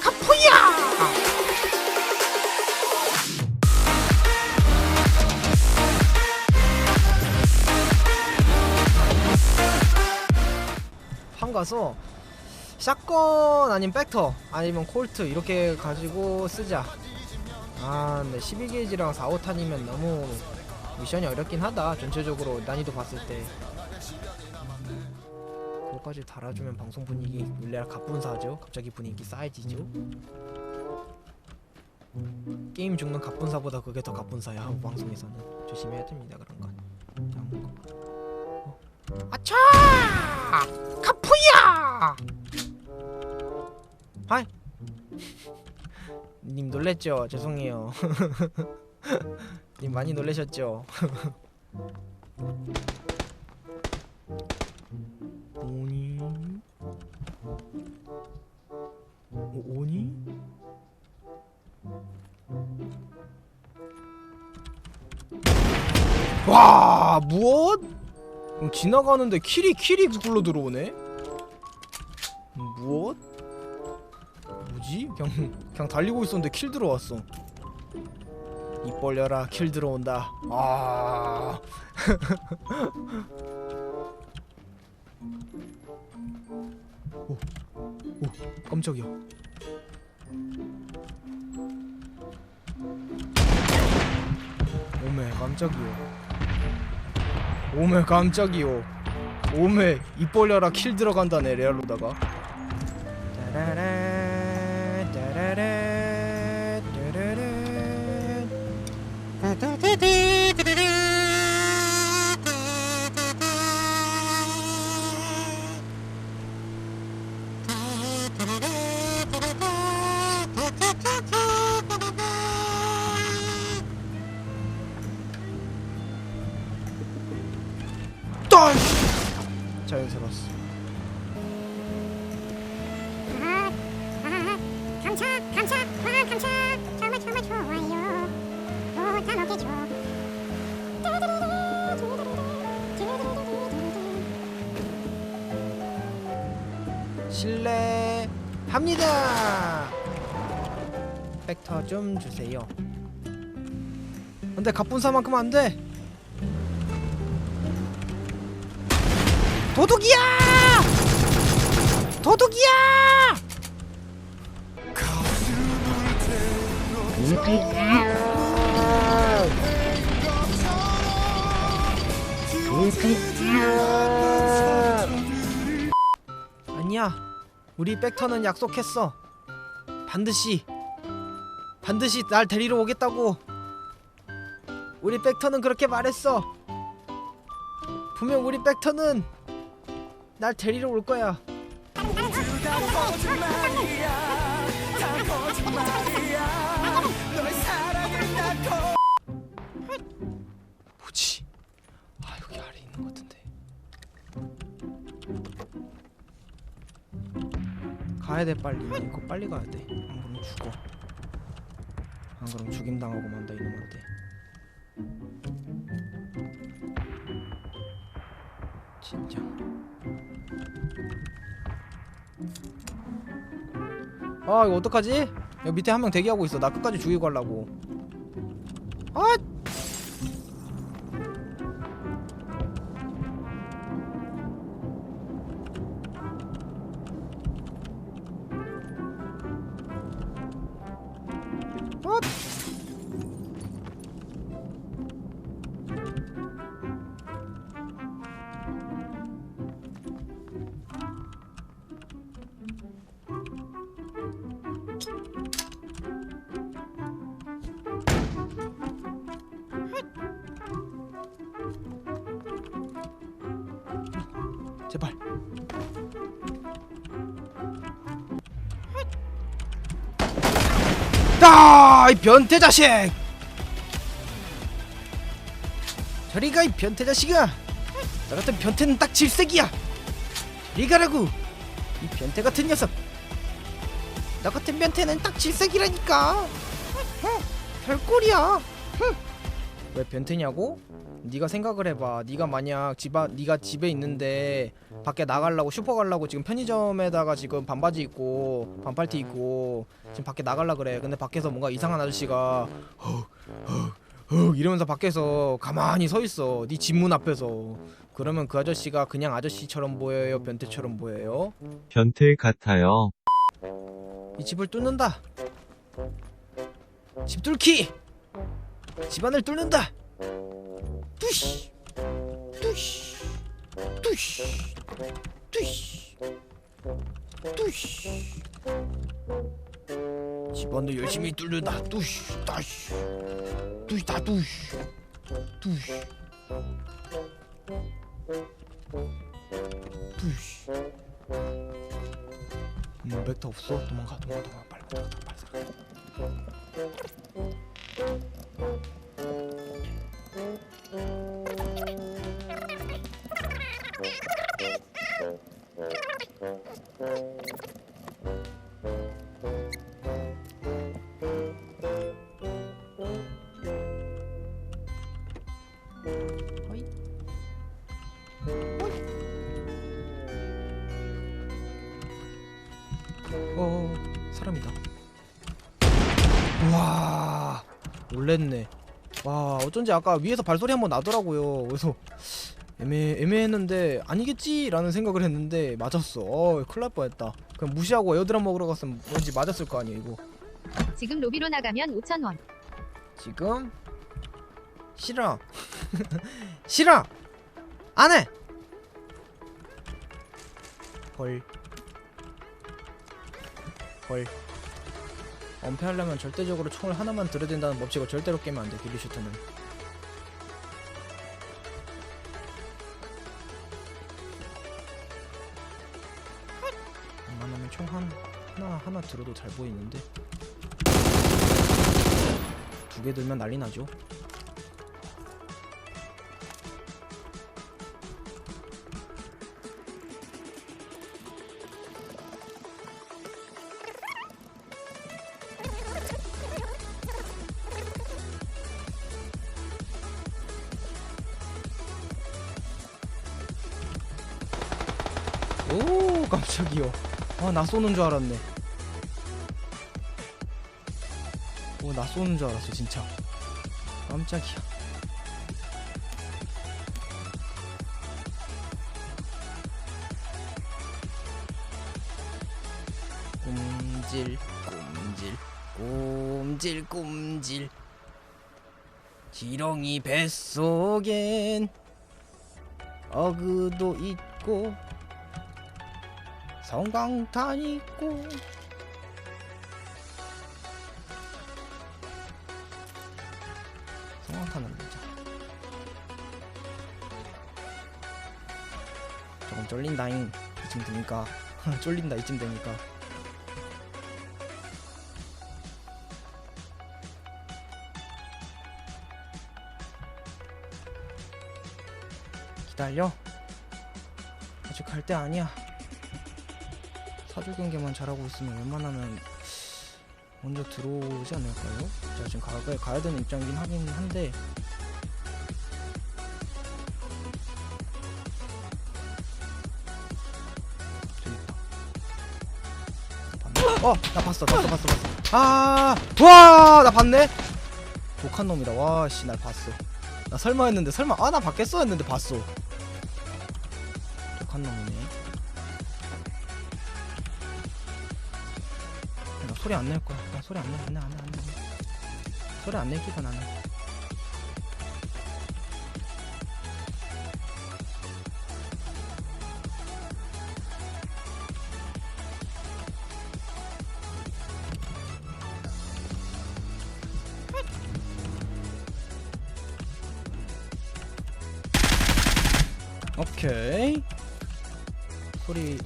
카푸야! 판 가서 샷건 아니면 백터 아니면 콜트 이렇게 가지고 쓰자. 아 근데 12게이지랑 4, 5탄이면 너무 미션이 어렵긴 하다. 전체적으로 난이도 봤을 때 그거까지 달아주면 방송 분위기 물레라 갑분사죠. 갑자기 분위기 쌓여지죠. 게임 죽는 갑분사보다 그게 더 갑분사야 방송에서는. 조심해야 됩니다 그런 건. 거. 어? 아차! 카푸야! 하이! 님 놀랬죠? 죄송해요. 님 많이 놀라셨죠 와 무엇? 음, 지나가는데 킬이 킬이 굴러 들어오네? 음, 무엇? 뭐지? 그냥 그냥 달리고 있었는데 킬 들어왔어. 입 벌려라 킬 들어온다. 아. 오, 오, 깜짝이야. 오메, 깜짝이요. 오메, 깜짝이요. 오메, 입 벌려라 킬 들어간다네 레알로다가. 자연스러웠어. 감차 감차 와 감차 정말 정말 좋아요 보다 높겠죠 실례 합니다. 벡터 좀 주세요. 근데 갑분사만큼 안 돼. 도둑이야! 도둑이야! 아니야. 우리 백터는 약속했어. 반드시 반드시 날 데리러 오겠다고. 우리 백터는 그렇게 말했어. 분명 우리 백터는 날 데리러 올 거야. 뭐지? 아 여기 아래 있는 것 같은데. 가야 돼 빨리. 이거 빨리 가야 돼. 안 그러면 죽어. 안 그러면 죽임 당하고 만다 이놈한테. 아 이거 어떡하지? 여기 밑에 한 명 대기하고 있어. 나 끝까지 죽이고 가려고. 아! 어? 제발. 아, 이 변태 자식! 저리 가, 이 변태 자식아! 너 같은 변태는 딱 질색이야! 저리 가라고! 이 변태 같은 녀석! 너 같은 변태는 딱 질색이라니까! 응, 별꼴이야! 응. 왜 변태냐고? 네가 생각을 해봐. 네가 만약 집아 네가 집에 있는데 밖에 나가려고 슈퍼 가려고 지금 편의점에다가 지금 반바지 입고 반팔티 입고 지금 밖에 나갈라 그래. 근데 밖에서 뭔가 이상한 아저씨가 헉헉헉 이러면서 밖에서 가만히 서 있어. 네 집 문 앞에서. 그러면 그 아저씨가 그냥 아저씨처럼 보여요, 변태처럼 보여요? 변태 같아요. 이 집을 뚫는다. 집 뚫기. 집안을 뚫는다. 뚜시, 뚜시, 뚜시, 뚜시, 뚜시. 집안을 열심히 뚫는다. 뚜시, 따시, 뚜시, 다 뚜시, 뚜시, 뚜시. 음, 벡터 없어. 도망가, 도망가, 도망가. 빨리, 빨리, 빨리, 빨리. 어이. 어 사람이다. 와 놀랬네. 와 어쩐지 아까 위에서 발소리 한번 나더라고요. 그래서 애매 애매했는데 아니겠지라는 생각을 했는데 맞았어. 어 큰일 날 뻔했다. 그냥 무시하고 에어드랍 먹으러 갔으면 왠지 맞았을 거 아니에요 이거. 지금 로비로 나가면 5,000원. 지금 싫어. 싫어. 안해. 헐. 헐. 엄폐하려면 절대적으로 총을 하나만 들어야 된다는 법칙을 절대로 깨면 안돼 길리슈트는. 웬만하면 총 한, 하나 하나 들어도 잘 보이는데. 두 개 들면 난리 나죠 오 깜짝이요 아나 쏘는 줄 알았네. 오나 쏘는 줄 알았어 진짜. 깜짝이야. 꼼질 꼼질 꼼질 꼼질. 지렁이 뱃속엔 어그도 있고 성광탄 있고. 성광탄은 진짜 조금 쫄린다잉. 이쯤 되니까. 쫄린다 이쯤 되니까. 기다려. 아직 갈 때 아니야 사주 경계만 잘하고 있으면 웬만하면 먼저 들어오지 않을까요? 제가 지금 가, 가야 되는 입장이긴 하긴 한데? 어! 나 봤어 봤어 봤어 봤어 아! 와! 나 봤네? 독한 놈이다 와씨 날 봤어 나 설마 했는데 설마 아 나 봤겠어 했는데 봤어 독한 놈이네 소리 안 낼 거야. 나 소리 안 내, 안 내, 안 내, 안 내. 소리 안 내기가 나는. 오케이. 소리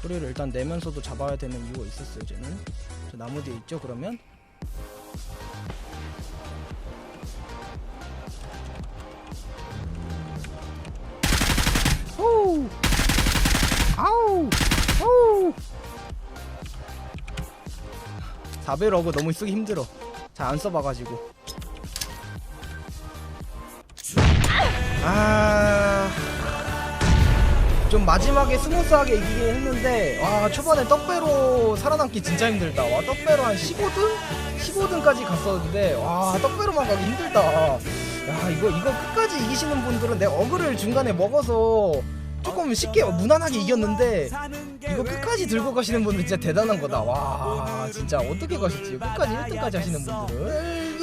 소리를 일단 내면서도 잡아야 되는 이유가 있었어요, 쟤는. 저 나무 뒤에 있죠, 그러면? 오! 아우! 오! 4배 러그 너무 쓰기 힘들어. 잘 안 써봐가지고. 아. 좀 마지막에 스무스하게 이기긴 했는데 와 초반에 떡배로 살아남기 진짜 힘들다. 와 떡배로 한 15등? 15등까지 갔었는데 와 떡배로만 가기 힘들다. 야 이거 이거 끝까지 이기시는 분들은 내 어그를 중간에 먹어서 조금 쉽게 무난하게 이겼는데 이거 끝까지 들고 가시는 분들 진짜 대단한 거다. 와 진짜 어떻게 가셨지. 끝까지 1등까지 하시는 분들은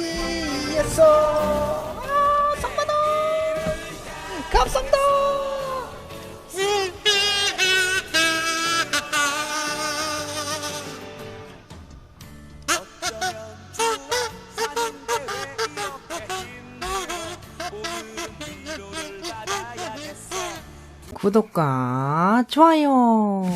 구독과 좋아요